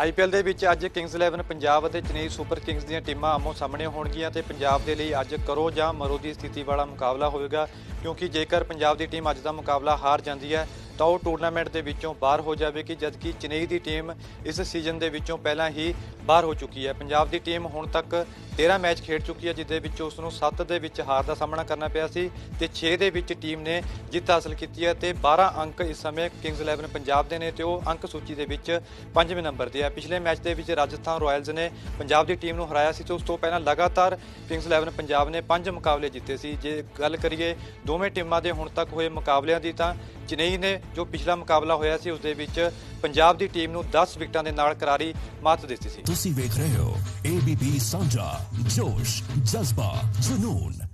IPL ਦੇ ਵਿੱਚ ਅੱਜ ਕਿੰਗਸ 11 ਪੰਜਾਬ ਅਤੇ ਚੇਨਈ ਸੁਪਰ ਕਿੰਗਸ ਦੀਆਂ ਟੀਮਾਂ ਆਮੋ ਸਾਹਮਣੇ ਹੋਣਗੀਆਂ ਤੇ ਪੰਜਾਬ ਦੇ ਲਈ ਅੱਜ ਕਰੋ ਜਾਂ ਮਰੋ ਦੀ ਸਥਿਤੀ ਵਾਲਾ ਮੁਕਾਬਲਾ ਹੋਵੇਗਾ, ਕਿਉਂਕਿ ਜੇਕਰ ਪੰਜਾਬ ਦੀ ਟੀਮ ਅੱਜ ਦਾ ਮੁਕਾਬਲਾ ਹਾਰ ਜਾਂਦੀ ਹੈ ਤਾਂ ਉਹ ਟੂਰਨਾਮੈਂਟ ਦੇ ਵਿੱਚੋਂ ਬਾਹਰ ਹੋ ਜਾਵੇਗੀ, ਜਦਕਿ ਚੇਨਈ ਦੀ ਟੀਮ ਇਸ ਸੀਜ਼ਨ ਦੇ ਵਿੱਚੋਂ ਪਹਿਲਾਂ ਹੀ ਬਾਹਰ ਹੋ ਚੁੱਕੀ ਹੈ। ਪੰਜਾਬ ਦੀ ਟੀਮ ਹੁਣ ਤੱਕ 13 ਮੈਚ ਖੇਡ ਚੁੱਕੀ ਹੈ, ਜਿਸ ਦੇ ਵਿੱਚ ਉਸ ਨੂੰ 7 ਦੇ ਵਿੱਚ ਹਾਰ ਦਾ ਸਾਹਮਣਾ ਕਰਨਾ ਪਿਆ ਸੀ ਤੇ 6 ਦੇ ਵਿੱਚ ਟੀਮ ਨੇ ਜਿੱਤ ਹਾਸਲ ਕੀਤੀ ਹੈ ਤੇ 12 ਅੰਕ ਇਸ ਸਮੇਂ ਕਿੰਗਸ 11 ਪੰਜਾਬ ਦੇ ਨੇ ਤੇ ਉਹ ਅੰਕ ਸੂਚੀ ਦੇ ਵਿੱਚ ਪੰਜਵੇਂ ਨੰਬਰ ਤੇ ਹੈ। ਪਿਛਲੇ ਮੈਚ ਦੇ ਵਿੱਚ ਰਾਜਸਥਾਨ ਰਾਇਲਸ ਨੇ ਪੰਜਾਬ ਦੀ ਟੀਮ ਨੂੰ ਹਰਾਇਆ ਸੀ ਤੇ ਉਸ ਤੋਂ ਪਹਿਲਾਂ ਲਗਾਤਾਰ ਕਿੰਗਸ 11 ਪੰਜਾਬ ਨੇ ਪੰਜ ਮੁਕਾਬਲੇ ਜਿੱਤੇ ਸੀ। ਜੇ ਗੱਲ ਕਰੀਏ ਦੋਵੇਂ ਟੀਮਾਂ ਦੇ ਹੁਣ ਤੱਕ ਹੋਏ ਮੁਕਾਬਲਿਆਂ ਦੀ ਤਾਂ ਚੇਨਈ ਨੇ ਜੋ ਪਿਛਲਾ ਮੁਕਾਬਲਾ ਹੋਇਆ ਸੀ ਉਸ ਦੇ ਵਿੱਚ ਪੰਜਾਬ ਦੀ ਟੀਮ ਨੂੰ 10 ਵਿਕਟਾਂ ਦੇ ਨਾਲ ਕਰਾਰੀ ਮਾਤ ਦਿੱਤੀ ਸੀ। ਤੁਸੀਂ ਵੇਖ ਰਹੇ ਹੋ ABP ਸਾਂਝਾ ਜੋਸ਼, ਜਜ਼ਬਾ, ਜਨੂਨ।